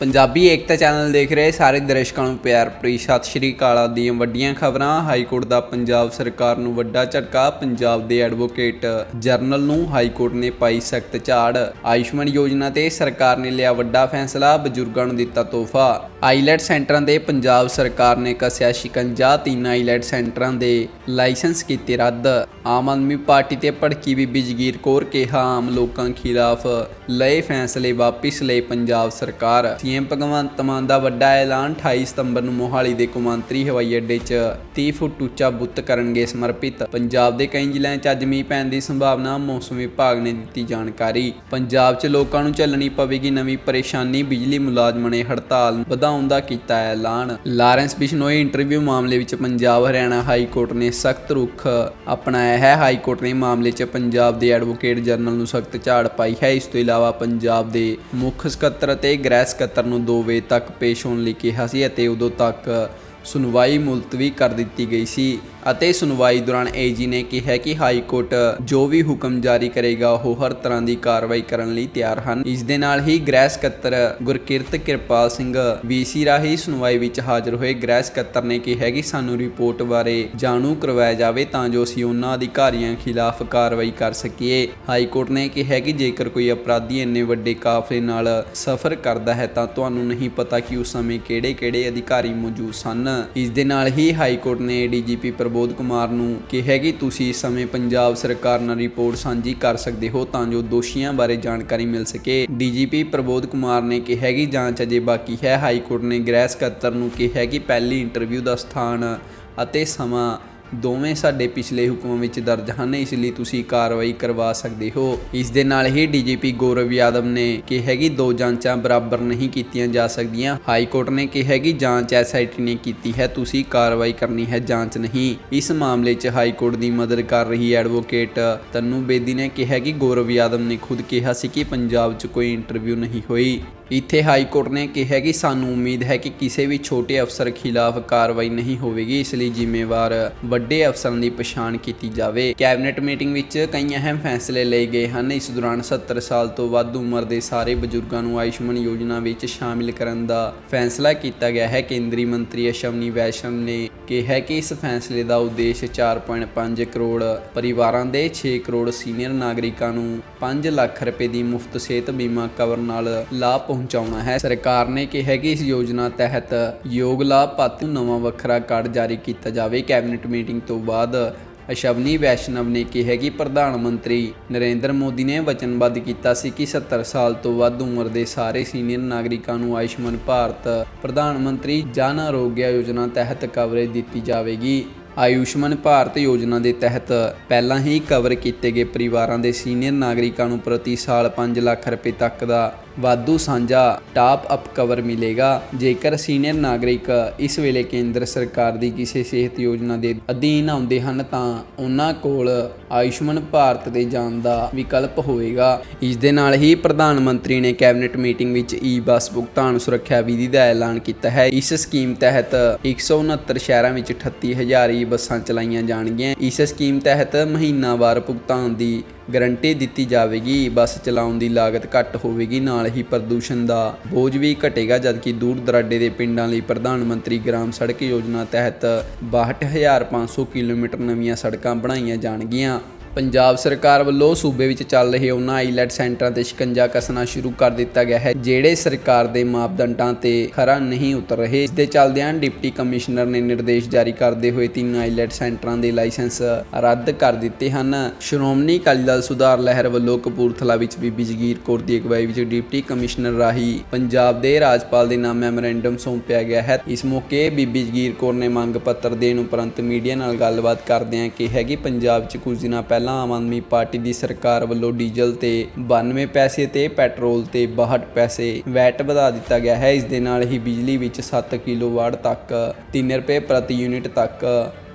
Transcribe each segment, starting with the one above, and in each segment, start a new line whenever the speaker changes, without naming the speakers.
ਪੰਜਾਬੀ ਏਕਤਾ channel ਦੇਖ ਰਹੇ ਸਾਰੇ ਦਰਸ਼ਕਾਂ ਨੂੰ ਪਿਆਰ ਭਰੀ ਸਤਿ ਸ਼੍ਰੀ ਅਕਾਲ ਦੀਆਂ ਵੱਡੀਆਂ ਖਬਰਾਂ। ਹਾਈ ਕੋਰਟ ਦਾ ਪੰਜਾਬ ਸਰਕਾਰ ਨੂੰ ਵੱਡਾ ਝਟਕਾ, ਪੰਜਾਬ ਦੇ ਐਡਵੋਕੇਟ ਜਰਨਲ ਨੂੰ ਹਾਈ ਕੋਰਟ ਨੇ ਪਾਈ ਸਖਤ ਝਾੜ। ਆਯੁਸ਼ਮਾਨ ਯੋਜਨਾ ਤੇ ਸਰਕਾਰ ਨੇ ਲਿਆ ਵੱਡਾ ਫੈਸਲਾ, ਬਜ਼ੁਰਗਾਂ ਨੂੰ ਦਿੱਤਾ ਤੋਹਫਾ। ਆਈਲੈਟ ਸੈਂਟਰਾਂ ਦੇ ਪੰਜਾਬ ਸਰਕਾਰ ਨੇ ਕੱਸਿਆ ਸ਼ਿਕੰਜਾ, ਤਿੰਨ ਆਈਲੈਟ ਸੈਂਟਰਾਂ ਦੇ ਲਾਇਸੈਂਸ ਕੀਤੇ ਰੱਦ। ਆਮ ਆਦਮੀ ਪਾਰਟੀ ਤੇ ਭੜਕੀ ਬੀਬੀ ਜਗੀਰ ਕੌਰ ਕਿਹਾ, ਆਮ ਲੋਕਾਂ ਖਿਲਾਫ ਲਏ ਫੈਸਲੇ ਵਾਪਿਸ ਲਏ ਪੰਜਾਬ ਸਰਕਾਰ। ਸੀਐਮ ਭਗਵੰਤ ਮਾਨ ਦਾ ਵੱਡਾ ਐਲਾਨ 28 ਸਤੰਬਰ ਨੂੰ ਮੋਹਾਲੀ ਦੇ ਕੁਮਾਂਤਰੀ ਹਵਾਈ ਅੱਡੇ 'ਚ 30 ਫੁੱਟ ਉੱਚਾ ਬੁੱਤ ਕਰਨਗੇ ਸਮਰਪਿਤ। ਪੰਜਾਬ ਦੇ ਕਈ ਜ਼ਿਲ੍ਹਿਆਂ 'ਚ ਅੱਜ ਮੀਂਹ ਪੈਣ ਦੀ ਸੰਭਾਵਨਾ ਮੌਸਮ ਵਿਭਾਗ ਨੇ ਦਿੱਤੀ ਜਾਣਕਾਰੀ। ਪੰਜਾਬ 'ਚ ਲੋਕਾਂ ਨੂੰ ਝੱਲਣੀ ਪਵੇਗੀ ਨਵੀਂ ਪਰੇਸ਼ਾਨੀ, ਬਿਜਲੀ ਮੁਲਾਜ਼ਮਾਂ ਨੇ ਹੜਤਾਲ ਵਧਾਉਣ ਦਾ ਕੀਤਾ ਐਲਾਨ। ਲਾਰੈਂਸ ਬਿਸ਼ਨੋਈ ਇੰਟਰਵਿਊ ਮਾਮਲੇ ਵਿੱਚ ਪੰਜਾਬ ਹਰਿਆਣਾ ਹਾਈ ਕੋਰਟ ਨੇ ਸਖਤ ਰੁਖ ਅਪਣਾਇਆ ਹੈ। ਹਾਈ ਕੋਰਟ ਨੇ ਮਾਮਲੇ 'ਚ ਪੰਜਾਬ ਦੇ ਐਡਵੋਕੇਟ ਜਨਰਲ ਨੂੰ ਸਖਤ ਝਾੜ ਪਾਈ ਹੈ। ਇਸ ਤੋਂ ਇਲਾਵਾ ਪੰਜਾਬ ਦੇ ਮੁੱਖ ਸਕੱਤਰ ਅਤੇ ਗ੍ਰਹਿ ਸਕੱਤਰ ਨੂੰ 2 ਵਜੇ ਤੱਕ ਪੇਸ਼ ਹੋਣ ਲਈ ਕਿਹਾ ਸੀ ਅਤੇ ਉਦੋਂ ਤੱਕ ਸੁਣਵਾਈ ਮੁਲਤਵੀ ਕਰ ਦਿੱਤੀ ਗਈ ਸੀ। ਅਤੇ ਸੁਣਵਾਈ ਦੌਰਾਨ ਏਜੀ ਨੇ ਕਿਹਾ ਕਿ ਹਾਈ ਕੋਰਟ ਜੋ ਵੀ ਹੁਕਮ ਜਾਰੀ ਕਰੇਗਾ, ਉਹ ਹਰ ਤਰ੍ਹਾਂ ਦੀ ਕਾਰਵਾਈ ਕਰਨ ਲਈ ਤਿਆਰ ਹਨ। ਇਸ ਦੇ ਨਾਲ ਹੀ ਗ੍ਰਹਿ ਸਕੱਤਰ ਗੁਰਕਿਰਤ ਕਿਰਪਾਲ ਸਿੰਘ ਵੀਸੀ ਰਾਹੀਂ ਸੁਣਵਾਈ ਵਿੱਚ ਹਾਜ਼ਰ ਹੋਏ। ਗ੍ਰਹਿ ਸਕੱਤਰ ਨੇ ਕਿਹਾ ਕਿ ਸਾਨੂੰ ਰਿਪੋਰਟ ਬਾਰੇ ਜਾਣੂ ਕਰਵਾਇਆ ਜਾਵੇ ਤਾਂ ਜੋ ਅਸੀਂ ਉਹਨਾਂ ਅਧਿਕਾਰੀਆਂ ਖਿਲਾਫ ਕਾਰਵਾਈ ਕਰ ਸਕੀਏ। ਹਾਈ ਕੋਰਟ ਨੇ ਕਿਹਾ ਕਿ ਜੇਕਰ ਕੋਈ ਅਪਰਾਧੀ ਇੰਨੇ ਵੱਡੇ ਕਾਫਲੇ ਨਾਲ ਸਫ਼ਰ ਕਰਦਾ ਹੈ, ਤਾਂ ਤੁਹਾਨੂੰ ਨਹੀਂ ਪਤਾ ਕਿ ਉਸ ਸਮੇਂ ਕਿਹੜੇ-ਕਿਹੜੇ ਅਧਿਕਾਰੀ ਮੌਜੂਦ ਸਨ। ਇਸ ਦੇ ਨਾਲ ਹੀ ਹਾਈ ਕੋਰਟ ਨੇ ਡੀਜੀਪੀ ਪ੍ਰਬੋਧ ਕੁਮਾਰ ਨੂੰ ਕਿਹਾ ਕਿ ਤੁਸੀਂ ਇਸ ਸਮੇਂ ਪੰਜਾਬ ਸਰਕਾਰ ਨਾਲ ਰਿਪੋਰਟ ਸਾਂਝੀ ਕਰ ਸਕਦੇ ਹੋ ਤਾਂ ਜੋ ਦੋਸ਼ੀਆਂ ਬਾਰੇ ਜਾਣਕਾਰੀ ਮਿਲ ਸਕੇ। ਡੀਜੀਪੀ ਪ੍ਰਬੋਧ ਕੁਮਾਰ ਨੇ ਕਿਹਾ ਕਿ ਜਾਂਚ ਅਜੇ ਬਾਕੀ ਹੈ। ਹਾਈ ਕੋਰਟ ਨੇ ਗ੍ਰਹਿ ਸਕੱਤਰ ਨੂੰ ਕਿਹਾ ਕਿ ਪਹਿਲੀ ਇੰਟਰਵਿਊ ਦਾ ਸਥਾਨ ਅਤੇ ਸਮਾਂ ਦੋਵੇਂ ਸਾਡੇ ਪਿਛਲੇ ਹੁਕਮਾਂ ਵਿੱਚ ਦਰਜ ਹਨ, ਇਸ ਲਈ ਤੁਸੀਂ ਕਾਰਵਾਈ ਕਰਵਾ ਸਕਦੇ ਹੋ। ਇਸ ਦੇ ਨਾਲ ਹੀ ਡੀਜੀਪੀ ਗੌਰਵ ਯਾਦਵ ਨੇ ਕਿਹਾ ਕਿ ਦੋ ਜਾਂਚਾਂ ਬਰਾਬਰ ਨਹੀਂ ਕੀਤੀਆਂ ਜਾ ਸਕਦੀਆਂ। ਹਾਈ ਕੋਰਟ ਨੇ ਕਿਹਾ ਕਿ ਜਾਂਚ ਐਸਆਈਟੀ ਨੇ ਕੀਤੀ ਹੈ, ਤੁਸੀਂ ਕਾਰਵਾਈ ਕਰਨੀ ਹੈ, ਜਾਂਚ ਨਹੀਂ। ਇਸ ਮਾਮਲੇ 'ਚ ਹਾਈ ਕੋਰਟ ਦੀ ਮਦਦ ਕਰ ਰਹੀ ਐਡਵੋਕੇਟ ਤਨੂ ਬੇਦੀ ਨੇ ਕਿਹਾ ਕਿ ਗੌਰਵ ਯਾਦਵ ਨੇ ਖੁਦ ਕਿਹਾ ਸੀ ਕਿ ਪੰਜਾਬ 'ਚ ਕੋਈ ਇੰਟਰਵਿਊ ਨਹੀਂ ਹੋਈ। ਇੱਥੇ ਹਾਈ ਕੋਰਟ ਨੇ ਕਿਹਾ ਕਿ ਸਾਨੂੰ ਉਮੀਦ ਹੈ ਕਿ ਕਿਸੇ ਵੀ ਛੋਟੇ ਅਫਸਰ ਖਿਲਾਫ ਕਾਰਵਾਈ ਨਹੀਂ ਹੋਵੇਗੀ, ਇਸ ਲਈ ਜ਼ਿੰਮੇਵਾਰ ਵੱਡੇ ਅਫਸਰਾਂ ਦੀ ਪਛਾਣ ਕੀਤੀ ਜਾਵੇ। ਕੈਬਨਿਟ ਮੀਟਿੰਗ ਵਿੱਚ ਕਈ ਅਹਿਮ ਫੈਸਲੇ ਲਏ ਗਏ ਹਨ। ਇਸ ਦੌਰਾਨ 70 ਸਾਲ ਤੋਂ ਵੱਧ ਉਮਰ ਦੇ ਸਾਰੇ ਬਜ਼ੁਰਗਾਂ ਨੂੰ ਆਯੁਸ਼ਮਾਨ ਯੋਜਨਾ ਵਿੱਚ ਸ਼ਾਮਿਲ ਕਰਨ ਦਾ ਫੈਸਲਾ ਕੀਤਾ ਗਿਆ ਹੈ। ਕੇਂਦਰੀ ਮੰਤਰੀ ਅਸ਼ਵਨੀ ਵੈਸ਼ਨਵ ਨੇ ਕਿਹਾ ਕਿ ਇਸ ਫੈਸਲੇ ਦਾ ਉਦੇਸ਼ 4.5 ਕਰੋੜ ਪਰਿਵਾਰਾਂ ਦੇ 6 ਕਰੋੜ ਸੀਨੀਅਰ ਨਾਗਰਿਕਾਂ ਨੂੰ 5 ਲੱਖ ਰੁਪਏ ਦੀ ਮੁਫਤ ਸਿਹਤ ਬੀਮਾ ਕਵਰ ਨਾਲ ਲਾਭ ਪਹੁੰਚਾਉਣਾ ਹੈ। ਸਰਕਾਰ ਨੇ ਕਿਹਾ ਕਿ ਇਸ ਯੋਜਨਾ ਤਹਿਤ ਯੋਗ ਲਾਭਪਾਤਰੀ ਨੂੰ ਨਵਾਂ ਵੱਖਰਾ ਕਾਰਡ ਜਾਰੀ ਕੀਤਾ ਜਾਵੇ। ਕੈਬਨਿਟ ਮੀਟਿੰਗ ਤੋਂ ਬਾਅਦ ਅਸ਼ਵਨੀ ਵੈਸ਼ਨਵ ਨੇ ਕਿਹਾ ਕਿ ਪ੍ਰਧਾਨ ਮੰਤਰੀ ਨਰਿੰਦਰ ਮੋਦੀ ਨੇ ਵਚਨਬੱਧ ਕੀਤਾ ਸੀ ਕਿ 70 ਸਾਲ ਤੋਂ ਵੱਧ ਉਮਰ ਦੇ ਸਾਰੇ ਸੀਨੀਅਰ ਨਾਗਰਿਕਾਂ ਨੂੰ ਆਯੁਸ਼ਮਾਨ ਭਾਰਤ ਪ੍ਰਧਾਨ ਮੰਤਰੀ ਜਨ ਆਰੋਗਿਆ ਯੋਜਨਾ ਤਹਿਤ ਕਵਰੇਜ ਦਿੱਤੀ ਜਾਵੇਗੀ। ਆਯੁਸ਼ਮਾਨ ਭਾਰਤ ਯੋਜਨਾ ਦੇ ਤਹਿਤ ਪਹਿਲਾਂ ਹੀ ਕਵਰ ਕੀਤੇ ਗਏ ਪਰਿਵਾਰਾਂ ਦੇ ਸੀਨੀਅਰ ਨਾਗਰਿਕਾਂ ਨੂੰ ਪ੍ਰਤੀ ਸਾਲ 5 ਲੱਖ ਰੁਪਏ ਤੱਕ ਦਾ ਵਾਧੂ ਸਾਂਝਾ ਟਾਪ ਅਪ ਕਵਰ ਮਿਲੇਗਾ। ਜੇਕਰ ਸੀਨੀਅਰ ਨਾਗਰਿਕ ਇਸ ਵੇਲੇ ਕੇਂਦਰ ਸਰਕਾਰ ਦੀ ਕਿਸੇ ਸਿਹਤ ਯੋਜਨਾ ਦੇ ਅਧੀਨ ਆਉਂਦੇ ਹਨ, ਤਾਂ ਉਹਨਾਂ ਕੋਲ ਆਯੁਸ਼ਮਾਨ ਭਾਰਤ ਦੇ ਜਾਣ ਦਾ ਵਿਕਲਪ ਹੋਵੇਗਾ। ਇਸ ਦੇ ਨਾਲ ਹੀ ਪ੍ਰਧਾਨ ਮੰਤਰੀ ਨੇ ਕੈਬਨਿਟ ਮੀਟਿੰਗ ਵਿੱਚ ਈ ਬੱਸ ਭੁਗਤਾਨ ਸੁਰੱਖਿਆ ਵਿਧੀ ਦਾ ਐਲਾਨ ਕੀਤਾ ਹੈ। ਇਸ ਸਕੀਮ ਤਹਿਤ 169 ਸ਼ਹਿਰਾਂ ਵਿੱਚ 38000 ਈ ਬੱਸਾਂ ਚਲਾਈਆਂ ਜਾਣਗੀਆਂ। ਇਸ ਸਕੀਮ ਤਹਿਤ ਮਹੀਨਾਵਾਰ ਭੁਗਤਾਨ ਦੀ ਗਰੰਟੀ ਦਿੱਤੀ ਜਾਵੇਗੀ, ਬੱਸ ਚਲਾਉਣ ਦੀ ਲਾਗਤ ਘੱਟ ਹੋਵੇਗੀ, ਨਾਲ ਹੀ ਪ੍ਰਦੂਸ਼ਣ ਦਾ ਬੋਝ ਵੀ ਘਟੇਗਾ, ਜਦਕਿ ਦੂਰ ਦਰਾਡੇ ਦੇ ਪਿੰਡਾਂ ਲਈ ਪ੍ਰਧਾਨ ਮੰਤਰੀ ਗ੍ਰਾਮ ਸੜਕ ਯੋਜਨਾ ਤਹਿਤ 62500 ਕਿਲੋਮੀਟਰ ਨਵੀਆਂ ਸੜਕਾਂ ਬਣਾਈਆਂ ਜਾਣਗੀਆਂ। ਪੰਜਾਬ ਸਰਕਾਰ ਵੱਲੋਂ ਸੂਬੇ ਵਿੱਚ ਚੱਲ ਰਹੇ ਉਹਨਾਂ ਆਈਲੈਟ ਸੈਂਟਰਾਂ ਤੇ ਸ਼ਿਕੰਜਾ ਕੱਸਣਾ ਸ਼ੁਰੂ ਕਰ ਦਿੱਤਾ ਗਿਆ ਹੈ, ਜਿਹੜੇ ਸਰਕਾਰ ਦੇ ਮਾਪਦੰਡਾਂ ਤੇ ਖਰਾ ਨਹੀਂ ਉਤਰ ਰਹੇ। ਇਸ ਦੇ ਚੱਲਦਿਆਂ ਡਿਪਟੀ ਕਮਿਸ਼ਨਰ ਨੇ ਨਿਰਦੇਸ਼ ਜਾਰੀ ਕਰਦੇ ਹੋਏ ਤਿੰਨ ਆਈਲੈਟ ਸੈਂਟਰਾਂ ਦੇ ਲਾਇਸੈਂਸ ਰੱਦ ਕਰ ਦਿੱਤੇ ਹਨ। ਸ਼੍ਰੋਮਣੀ ਅਕਾਲੀ ਦਲ ਸੁਧਾਰ ਲਹਿਰ ਵੱਲੋਂ ਕਪੂਰਥਲਾ ਵਿੱਚ ਬੀਬੀ ਜਗੀਰ ਕੌਰ ਦੀ ਅਗਵਾਈ ਵਿੱਚ ਡਿਪਟੀ ਕਮਿਸ਼ਨਰ ਰਾਹੀਂ ਪੰਜਾਬ ਦੇ ਰਾਜਪਾਲ ਦੇ ਨਾਮ ਮੈਮੋਰੈਂਡਮ ਸੌਂਪਿਆ ਗਿਆ ਹੈ। ਇਸ ਮੌਕੇ ਬੀਬੀ ਜਗੀਰ ਕੌਰ ਨੇ ਮੰਗ ਪੱਤਰ ਦੇਣ ਉਪਰੰਤ ਮੀਡੀਆ ਨਾਲ ਗੱਲਬਾਤ ਕਰਦਿਆਂ ਕਿਹਾ ਕਿ ਪੰਜਾਬ 'ਚ ਕੁਝ ਦਿਨਾਂ ਪਹਿਲਾਂ ਆਮ ਆਦਮੀ ਪਾਰਟੀ ਦੀ ਸਰਕਾਰ ਵੱਲੋਂ ਡੀਜ਼ਲ ਤੇ 92 ਪੈਸੇ ਤੇ ਪੈਟਰੋਲ ਤੇ 62 ਪੈਸੇ ਵੈਟ ਵਧਾ ਦਿੱਤਾ ਗਿਆ ਹੈ। ਇਸ ਦੇ ਨਾਲ ਹੀ ਬਿਜਲੀ ਵਿੱਚ 7 ਕਿਲੋਵਾਟ ਤੱਕ 3 ਰੁਪਏ ਪ੍ਰਤੀ ਯੂਨਿਟ ਤੱਕ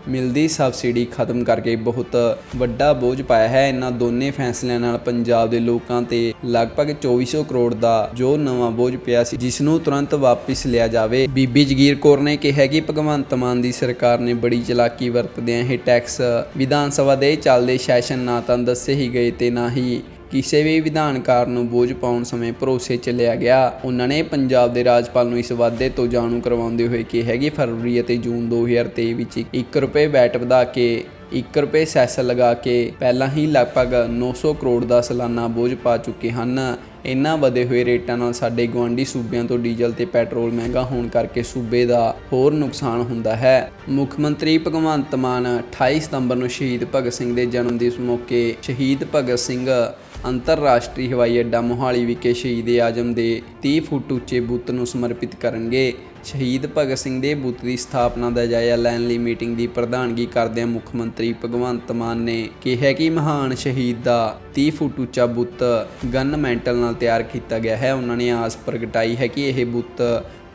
ਮਿਲਦੀ ਸਬਸਿਡੀ ਖਤਮ ਕਰਕੇ ਬਹੁਤ ਵੱਡਾ ਬੋਝ ਪਾਇਆ ਹੈ। ਇਹਨਾਂ ਦੋਨੇ ਫੈਸਲਿਆਂ ਨਾਲ ਪੰਜਾਬ ਦੇ ਲੋਕਾਂ ਤੇ ਲਗਭਗ 2400 ਕਰੋੜ ਦਾ ਜੋ ਨਵਾਂ ਬੋਝ ਪਿਆ ਸੀ ਜਿਸ ਨੂੰ ਤੁਰੰਤ ਵਾਪਿਸ ਲਿਆ ਜਾਵੇ। ਬੀਬੀ ਜਗੀਰ ਕੌਰ ਨੇ ਕਿਹਾ ਕਿ ਭਗਵੰਤ ਮਾਨ ਦੀ ਸਰਕਾਰ ਨੇ ਬੜੀ ਚਲਾਕੀ ਵਰਤਦਿਆਂ ਇਹ ਟੈਕਸ ਵਿਧਾਨ ਸਭਾ ਦੇ ਚੱਲਦੇ ਸੈਸ਼ਨ ਨਾ ਤਾਂ ਦੱਸੇ ਹੀ ਗਏ ਤੇ ਨਾ ਹੀ ਕਿਸੇ ਵੀ ਵਿਧਾਨਕਾਰ ਨੂੰ ਬੋਝ ਪਾਉਣ ਸਮੇਂ ਭਰੋਸੇ ਚ ਲਿਆ ਗਿਆ। ਉਹਨਾਂ ਨੇ ਪੰਜਾਬ ਦੇ ਰਾਜਪਾਲ ਨੂੰ ਇਸ ਵਾਅਦੇ ਤੋਂ ਜਾਣੂ ਕਰਵਾਉਂਦੇ ਹੋਏ ਕਿਹਾ ਕਿ ਫਰਵਰੀ ਅਤੇ ਜੂਨ 2023 ਵਿੱਚ 1 ਰੁਪਏ ਵੈਟ ਵਧਾ ਕੇ 1 ਰੁਪਏ ਸੈਸ ਲਗਾ ਕੇ ਪਹਿਲਾਂ ਹੀ ਲਗਭਗ 900 ਕਰੋੜ ਦਾ ਸਾਲਾਨਾ ਬੋਝ ਪਾ ਚੁੱਕੇ ਹਨ। ਇਨ੍ਹਾਂ ਵਧੇ ਹੋਏ ਰੇਟਾਂ ਨਾਲ ਸਾਡੇ ਗੁਆਂਢੀ ਸੂਬਿਆਂ ਤੋਂ ਡੀਜ਼ਲ ਤੇ ਪੈਟਰੋਲ ਮਹਿੰਗਾ ਹੋਣ ਕਰਕੇ ਸੂਬੇ ਦਾ ਹੋਰ ਨੁਕਸਾਨ ਹੁੰਦਾ ਹੈ। ਮੁੱਖ ਮੰਤਰੀ ਭਗਵੰਤ ਮਾਨ 28 ਸਤੰਬਰ ਨੂੰ ਸ਼ਹੀਦ ਭਗਤ ਸਿੰਘ ਦੇ ਜਨਮ ਦਿਵਸ ਮੌਕੇ ਸ਼ਹੀਦ ਭਗਤ ਸਿੰਘ ਅੰਤਰਰਾਸ਼ਟਰੀ ਹਵਾਈ ਅੱਡਾ ਮੋਹਾਲੀ ਵਿਖੇ ਸ਼ਹੀਦ ਆਜਮ ਦੇ 30 ਫੁੱਟ ਉੱਚੇ ਬੁੱਤ ਨੂੰ ਸਮਰਪਿਤ ਕਰਨਗੇ। ਸ਼ਹੀਦ ਭਗਤ ਸਿੰਘ ਦੇ ਬੁੱਤ ਦੀ ਸਥਾਪਨਾ ਦਾ ਜਾਇਜ਼ਾ ਲੈਣ ਲਈ ਮੀਟਿੰਗ ਦੀ ਪ੍ਰਧਾਨਗੀ ਕਰਦਿਆਂ ਮੁੱਖ ਮੰਤਰੀ ਭਗਵੰਤ ਮਾਨ ਨੇ ਕਿਹਾ ਕਿ ਮਹਾਨ ਸ਼ਹੀਦ ਦਾ 30 ਫੁੱਟ ਉੱਚਾ ਬੁੱਤ ਗਨ ਮੈਂਟਲ ਨਾਲ ਤਿਆਰ ਕੀਤਾ ਗਿਆ ਹੈ। ਉਹਨਾਂ ਨੇ ਆਸ ਪ੍ਰਗਟਾਈ ਹੈ ਕਿ ਇਹ ਬੁੱਤ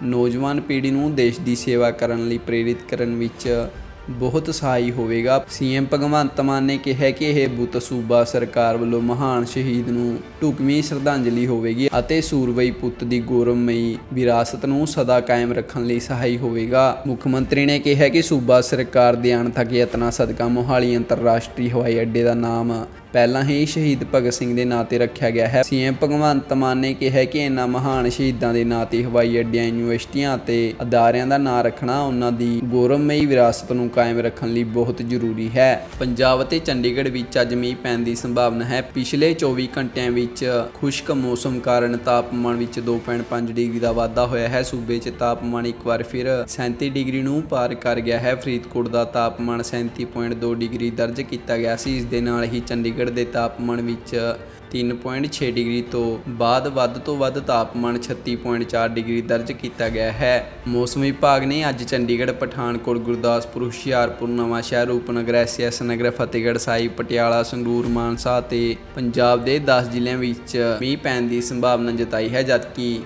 ਨੌਜਵਾਨ ਪੀੜ੍ਹੀ ਨੂੰ ਦੇਸ਼ ਦੀ ਸੇਵਾ ਕਰਨ ਲਈ ਪ੍ਰੇਰਿਤ ਕਰਨ ਵਿੱਚ ਬਹੁਤ ਸਹਾਈ ਹੋਵੇਗਾ। ਸੀਐਮ ਭਗਵੰਤ ਮਾਨ ਨੇ ਕਿਹਾ ਕਿ ਇਹ ਬੁੱਤ ਸੂਬਾ ਸਰਕਾਰ ਵੱਲੋਂ ਮਹਾਨ ਸ਼ਹੀਦ ਨੂੰ ਢੁਕਵੀਂ ਸ਼ਰਧਾਂਜਲੀ ਹੋਵੇਗੀ ਅਤੇ ਸੂਰਬਈ ਪੁੱਤ ਦੀ ਗੌਰਵਮਈ ਵਿਰਾਸਤ ਨੂੰ ਸਦਾ ਕਾਇਮ ਰੱਖਣ ਲਈ ਸਹਾਈ ਹੋਵੇਗਾ। ਮੁੱਖ ਮੰਤਰੀ ਨੇ ਕਿਹਾ ਕਿ ਸੂਬਾ ਸਰਕਾਰ ਦੇ ਅਣਥੱਕ ਯਤਨਾਂ ਸਦਕਾ ਮੋਹਾਲੀ ਅੰਤਰਰਾਸ਼ਟਰੀ ਹਵਾਈ ਅੱਡੇ ਦਾ ਨਾਮ ਪਹਿਲਾਂ ਹੀ ਸ਼ਹੀਦ ਭਗਤ ਸਿੰਘ ਦੇ ਨਾਂ ਤੇ ਰੱਖਿਆ ਗਿਆ ਹੈ। ਸੀਐਮ ਭਗਵੰਤ ਮਾਨ ਨੇ ਕਿਹਾ ਕਿ ਇਹਨਾਂ ਮਹਾਨ ਸ਼ਹੀਦਾਂ ਦੇ ਨਾਂ ਤੇ ਹਵਾਈ ਅੱਡਿਆਂ, ਯੂਨੀਵਰਸਿਟੀਆਂ ਅਤੇ ਅਦਾਰਿਆਂ ਦਾ ਨਾਂ ਰੱਖਣਾ ਉਹਨਾਂ ਦੀ ਗੌਰਵਮਈ ਵਿਰਾਸਤ ਨੂੰ ਕਾਇਮ ਰੱਖਣ ਲਈ ਬਹੁਤ ਜ਼ਰੂਰੀ ਹੈ। ਪੰਜਾਬ ਅਤੇ ਚੰਡੀਗੜ੍ਹ ਵਿੱਚ ਅੱਜ ਮੀਂਹ ਪੈਣ ਦੀ ਸੰਭਾਵਨਾ ਹੈ। ਪਿਛਲੇ 24 ਘੰਟਿਆਂ ਵਿੱਚ ਖੁਸ਼ਕ ਮੌਸਮ ਕਾਰਨ ਤਾਪਮਾਨ ਵਿੱਚ 2.5 ਡਿਗਰੀ ਦਾ ਵਾਧਾ ਹੋਇਆ ਹੈ। ਸੂਬੇ 'ਚ ਤਾਪਮਾਨ ਇੱਕ ਵਾਰ ਫਿਰ 37 ਡਿਗਰੀ ਨੂੰ ਪਾਰ ਕਰ ਗਿਆ ਹੈ। ਫਰੀਦਕੋਟ ਦਾ ਤਾਪਮਾਨ 37.2 ਡਿਗਰੀ ਦਰਜ ਕੀਤਾ ਗਿਆ ਸੀ। ਇਸ ਦੇ ਨਾਲ ਹੀ ਚੰਡੀਗੜ੍ਹ ਦੇ ਤਾਪਮਾਨ ਵਿੱਚ 3.6 ਡਿਗਰੀ ਤੋਂ ਬਾਅਦ ਵੱਧ ਤੋਂ ਵੱਧ ਤਾਪਮਾਨ 36.4 ਡਿਗਰੀ ਦਰਜ ਕੀਤਾ ਗਿਆ ਹੈ। ਮੌਸਮ ਵਿਭਾਗ ਨੇ ਅੱਜ ਚੰਡੀਗੜ੍ਹ, ਪਠਾਨਕੋਟ, ਗੁਰਦਾਸਪੁਰ, ਹੁਸ਼ਿਆਰਪੁਰ ਨਵਾਂਸ਼ਹਿਰ ਰੂਪਨਗਰ ਐਸਐਸ ਨਗਰ ਫਤਿਹਗੜ੍ਹ ਸਾਹਿਬ, ਪਟਿਆਲਾ, ਸੰਗਰੂਰ, ਮਾਨਸਾ ਤੇ ਪੰਜਾਬ ਦੇ 10 ਜ਼ਿਲ੍ਹਿਆਂ ਵਿੱਚ ਮੀਂਹ ਪੈਣ ਦੀ ਸੰਭਾਵਨਾ ਜਤਾਈ ਹੈ, ਜਦਕਿ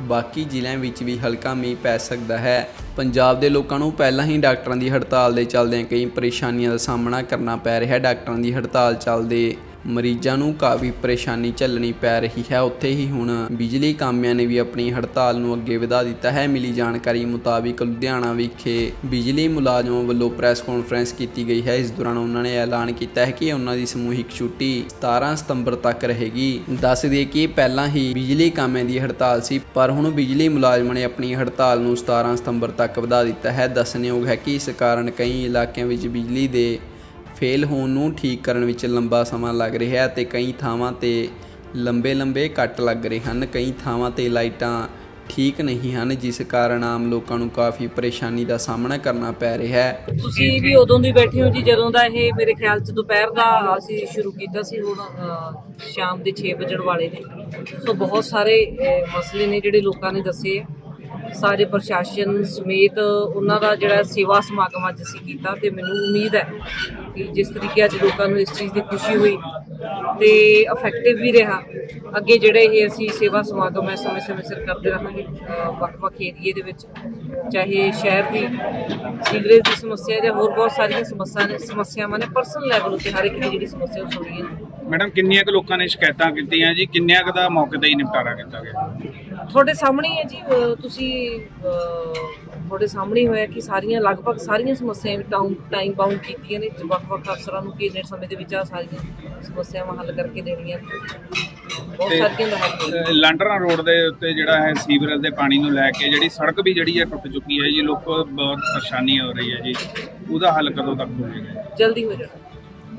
ਬਾਕੀ ਜ਼ਿਲ੍ਹਿਆਂ ਵਿੱਚ ਵੀ ਹਲਕਾ ਮੀਂਹ ਪੈ ਸਕਦਾ ਹੈ। ਪੰਜਾਬ ਦੇ ਲੋਕਾਂ ਨੂੰ ਪਹਿਲਾਂ ਹੀ ਡਾਕਟਰਾਂ ਦੀ ਹੜਤਾਲ ਦੇ ਚੱਲਦਿਆਂ ਕਈ ਪਰੇਸ਼ਾਨੀਆਂ ਦਾ ਸਾਹਮਣਾ ਕਰਨਾ ਪੈ ਰਿਹਾ ਡਾਕਟਰਾਂ ਦੀ ਹੜਤਾਲ ਚੱਲਦੇ ਮਰੀਜ਼ਾਂ ਨੂੰ ਕਾਫੀ ਪਰੇਸ਼ਾਨੀ ਝੱਲਣੀ ਪੈ ਰਹੀ ਹੈ। ਉੱਥੇ ਹੀ ਹੁਣ ਬਿਜਲੀ ਕਾਮਿਆਂ ਨੇ ਵੀ ਆਪਣੀ ਹੜਤਾਲ ਨੂੰ ਅੱਗੇ ਵਧਾ ਦਿੱਤਾ ਹੈ। ਮਿਲੀ ਜਾਣਕਾਰੀ ਮੁਤਾਬਿਕ ਲੁਧਿਆਣਾ ਵਿਖੇ ਬਿਜਲੀ ਮੁਲਾਜ਼ਮਾਂ ਵੱਲੋਂ ਪ੍ਰੈਸ ਕਾਨਫਰੰਸ ਕੀਤੀ ਗਈ ਹੈ। ਇਸ ਦੌਰਾਨ ਉਹਨਾਂ ਨੇ ਐਲਾਨ ਕੀਤਾ ਹੈ ਕਿ ਉਹਨਾਂ ਦੀ ਸਮੂਹਿਕ ਛੁੱਟੀ 17 ਸਤੰਬਰ ਤੱਕ ਰਹੇਗੀ। ਦੱਸ ਦਈਏ ਕਿ ਪਹਿਲਾਂ ਹੀ ਬਿਜਲੀ ਕਾਮਿਆਂ ਦੀ ਹੜਤਾਲ ਸੀ, ਪਰ ਹੁਣ ਬਿਜਲੀ ਮੁਲਾਜ਼ਮਾਂ ਨੇ ਆਪਣੀ ਹੜਤਾਲ ਨੂੰ 17 ਸਤੰਬਰ ਤੱਕ ਵਧਾ ਦਿੱਤਾ ਹੈ। ਦੱਸਣਯੋਗ ਹੈ ਕਿ ਇਸ ਕਾਰਨ ਕਈ ਇਲਾਕਿਆਂ ਵਿੱਚ ਬਿਜਲੀ ਦੇ ਫੇਲ ਹੋਣ ਨੂੰ ਠੀਕ ਕਰਨ ਵਿੱਚ ਲੰਬਾ ਸਮਾਂ ਲੱਗ ਰਿਹਾ ਹੈ ਤੇ ਕਈ ਥਾਵਾਂ ਤੇ ਲੰਬੇ-ਲੰਬੇ ਕੱਟ ਲੱਗ ਰਹੇ ਹਨ। ਕਈ ਥਾਵਾਂ ਤੇ ਲਾਈਟਾਂ ਠੀਕ ਨਹੀਂ ਹਨ, ਜਿਸ ਕਾਰਨ ਆਮ ਲੋਕਾਂ ਨੂੰ ਕਾਫੀ ਪਰੇਸ਼ਾਨੀ ਦਾ ਸਾਹਮਣਾ ਕਰਨਾ ਪੈ ਰਿਹਾ ਹੈ।
ਤੁਸੀਂ ਵੀ ਉਦੋਂ ਦੀ ਬੈਠੇ ਹੋ ਜੀ, ਜਦੋਂ ਦਾ ਇਹ ਮੇਰੇ ਖਿਆਲ ਚ ਦੁਪਹਿਰ ਦਾ ਅਸੀਂ ਸ਼ੁਰੂ ਕੀਤਾ ਸੀ ਹੁਣ ਸ਼ਾਮ ਦੇ 6 ਵਜਣ ਵਾਲੇ ਨੇ। ਸੋ ਬਹੁਤ ਸਾਰੇ ਮਸਲੇ ਨੇ ਜਿਹੜੇ ਲੋਕਾਂ ਨੇ ਦੱਸੇ ਆ। ਸਾਰੇ ਪ੍ਰਸ਼ਾਸਨ ਸਮੇਤ ਉਹਨਾਂ ਦਾ ਜਿਹੜਾ ਸੇਵਾ ਸਮਾਗਮ ਅੱਜ ਅਸੀਂ ਕੀਤਾ ਤੇ ਮੈਨੂੰ ਉਮੀਦ ਹੈ ਕਿ ਜਿਸ ਤਰੀਕੇ ਅੱਜ ਲੋਕਾਂ ਨੂੰ ਇਸ ਚੀਜ਼ ਦੀ ਖੁਸ਼ੀ ਹੋਈ ਤੇ ਇਫੈਕਟਿਵ ਵੀ ਰਿਹਾ। ਅੱਗੇ ਜਿਹੜੇ ਇਹ ਅਸੀਂ ਸੇਵਾ ਸਮਾਗਮ ਹੈ ਸਮੇਂ ਸਮੇਂ ਸਿਰ ਕਰਦੇ ਰਹਾਂਗੇ ਵੱਖ-ਵੱਖ ਏਰੀਏ ਦੇ ਵਿੱਚ ਚਾਹੇ ਸ਼ਹਿਰ ਦੀ ਸੀਵਰੇਜ ਦੀ ਸਮੱਸਿਆ ਜਾਂ ਹੋਰ ਬਹੁਤ ਸਾਰੀਆਂ ਸਮੱਸਿਆ ਨੇ ਸਮੱਸਿਆਵਾਂ ਨੇ ਪਰਸਨਲ ਲੈਵਲ ਉੱਤੇ ਹਰ ਇੱਕ ਦੀ ਜਿਹੜੀ ਸਮੱਸਿਆ ਉਹ ਸੁਣੀ ਹੈ।
ਮੈਡਮ ਕਿੰਨੀਆਂ ਕੁ ਲੋਕਾਂ ਨੇ ਸ਼ਿਕਾਇਤਾਂ ਕੀਤੀਆਂ ਜੀ? ਕਿੰਨਿਆਂ ਕੁ ਦਾ ਮੌਕੇ ਤੇ ਹੀ ਨਿਪਟਾਰਾ ਕੀਤਾ ਗਿਆ?
ਤੁਹਾਡੇ ਸਾਹਮਣੇ ਹੀ ਜੀ ਤੁਸੀਂ ਤੁਹਾਡੇ ਸਾਹਮਣੇ ਹੋਇਆ ਕਿ ਸਾਰੀਆਂ ਲਗਭਗ ਸਾਰੀਆਂ ਸਮੱਸਿਆਵਾਂ ਟਾਈਮ ਟਾਈਮ ਬਾਉਂਡ ਕੀਤੀਆਂ ਨੇ ਵੱਖ-ਵੱਖ ਅਫਸਰਾਂ ਨੂੰ ਕਿੰਨੇ ਸਮੇਂ ਦੇ ਵਿੱਚ ਆ ਸਾਰੀਆਂ ਸਮੱਸਿਆਵਾਂ ਹੱਲ ਕਰਕੇ ਦੇਣੀਆਂ। ਬਹੁਤ ਸਾਰੀਆਂ ਦਾ ਹੱਲ ਹੋਇਆ।
ਅਹ ਲਾਂਡਰਾਂ ਰੋਡ ਦੇ ਉੱਤੇ ਜਿਹੜਾ ਹੈ ਸੀਵਰੇਜ ਦੇ ਪਾਣੀ ਨੂੰ ਲੈ ਕੇ ਜਿਹੜੀ ਸੜਕ ਵੀ ਜਿਹੜੀ ਹੈ ਟੁੱਟ ਚੁੱਕੀ ਹੈ ਜੀ ਲੋਕ ਬਹੁਤ ਪਰੇਸ਼ਾਨੀ ਹੋ ਰਹੀ ਹੈ ਜੀ ਉਹਦਾ ਹੱਲ ਕਦੋਂ ਤੱਕ ਹੋਵੇਗਾ
ਜਲਦੀ ਹੋ ਜਾਣਾ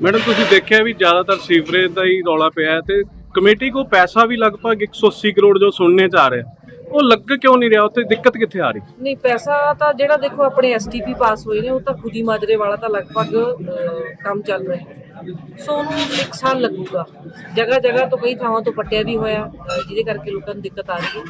ਮੈਡਮ ਤੁਸੀਂ ਦੇਖਿਆ ਵੀ ਜ਼ਿਆਦਾਤਰ ਸੀਵਰੇਜ ਦਾ ਹੀ ਰੌਲਾ ਪਿਆ ਹੈ ਤੇ ਕਮੇਟੀ ਕੋ ਪੈਸਾ ਵੀ ਲਗਭਗ 180 ਕਰੋੜ ਜੋ ਸੁਣਨੇ ਚ ਆ ਰਿਹਾ ਉਹ ਲੱਗ ਕਿਉਂ ਨਹੀਂ ਰਿਹਾ? ਉੱਥੇ ਦਿੱਕਤ ਕਿੱਥੇ ਆ ਰਹੀ?
ਨਹੀਂ, ਪੈਸਾ ਤਾਂ ਜਿਹੜਾ ਦੇਖੋ ਆਪਣੇ ਐਸਟੀਪੀ ਪਾਸ ਹੋਏ ਨੇ, ਉਹ ਤਾਂ ਖੁਦੀ ਮਾਜਰੇ ਵਾਲਾ ਤਾਂ ਲਗਭਗ ਕੰਮ ਚੱਲ ਰਿਹਾ ਹੈ। ਸੋ ਉਹਨੂੰ ਇੱਕ ਸਾਲ ਲੱਗੂਗਾ। ਜਗ੍ਹਾ ਜਗ੍ਹਾ ਤੋਂ ਕਈ ਥਾਵਾਂ ਤੋਂ ਪੱਟਿਆ ਵੀ ਹੋਇਆ ਜਿਹਦੇ ਕਰਕੇ ਲੋਕਾਂ ਨੂੰ ਦਿੱਕਤ ਆ ਰਹੀ ਹੈ।